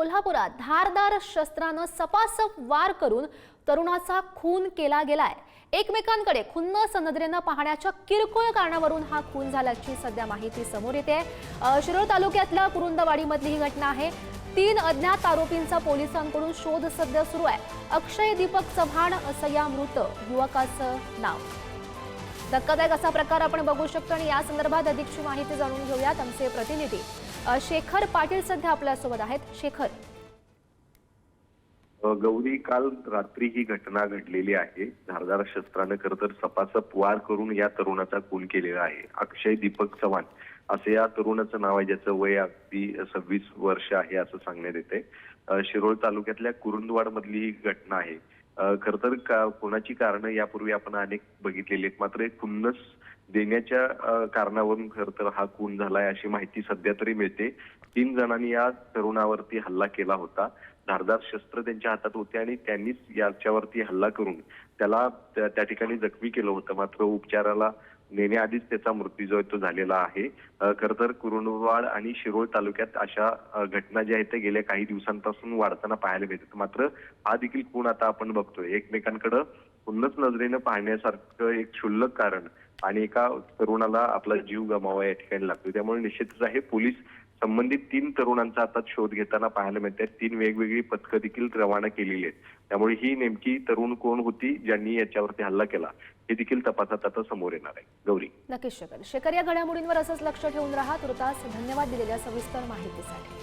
कोल्हापुरात धारदार शस्त्रानं सपासप वार करून तरुणाचा खून केला गेलाय. एकमेकांकडे खुन्न सनद्रेनं पाहण्याच्या किरकोळ कारणावरून हा खून झाल्याची सध्या माहिती समोर येते. शिरोळ तालुक्यातल्या कुरुंदवाडीमधली ही घटना आहे. तीन अज्ञात आरोपींचा पोलिसांकडून शोध सध्या सुरू आहे. अक्षय दीपक चव्हाण असं या मृत. युवकाचं नाव. धक्कादायक असा प्रकार आपण बघू शकतो आणि या संदर्भात अधिकची माहिती जाणून घेऊयात आमचे प्रतिनिधी. शेखर पाटील सध्या आपल्यासोबत आहेत. शेखर. गौरी काल रात्री ही घटना घडलेली आहे. धारदार शस्त्रानं खरं तर सपासप वार करून या तरुणाचा खून केलेला आहे. अक्षय दीपक चव्हाण असं या तरुणाचं नाव आहे ज्याचं वय अगदी सव्वीस वर्ष आहे असं सांगण्यात येते शिरोळ तालुक्यातल्या कुरुंदवाड मधली ही घटना आहे. खर तर का कोणाची कारणं यापूर्वी आपण अनेक बघितलेली आहेत. मात्र एक खुन्नस देण्याच्या कारणावरून खर तर हा खून झालाय अशी माहिती सध्या तरी मिळते. तीन जणांनी या तरुणावरती हल्ला केला होता. धारदार शस्त्र त्यांच्या हातात होते आणि त्यांनीच याच्यावरती हल्ला करून त्याला त्या ठिकाणी जखमी केलं होतं. मात्र उपचाराला नेण्याआधीच त्याचा मृत्यू जो आहे तो झालेला आहे. खर तर कुरुंदवाड आणि शिरोळ तालुक्यात अशा घटना ज्या आहेत त्या गेल्या काही दिवसांपासून वाढताना पाहायला मिळतात मात्र हा देखील कोण आता आपण बघतोय. एकमेकांकडे उन्नत नजरेनं पाहण्यासारखं एक क्षुल्लक कारण आणि एका तरुणाला आपला जीव गमावा या ठिकाणी लागतो त्यामुळे निश्चितच आहे पोलीस संबंधित तीन तरुणांचा आता शोध घेताना पाहायला मिळत तीन वेगवेगळी पथकं देखील रवाना केलेली आहेत. त्यामुळे ही नेमकी तरुण कोण होती ज्यांनी याच्यावरती हल्ला केला हे देखील तपासात आता समोर येणार आहे. गौरी. नक्कीच शेखर शेखर या घडामोडींवर असंच लक्ष ठेवून राहा. तुर्तास धन्यवाद दिलेल्या सविस्तर माहितीसाठी.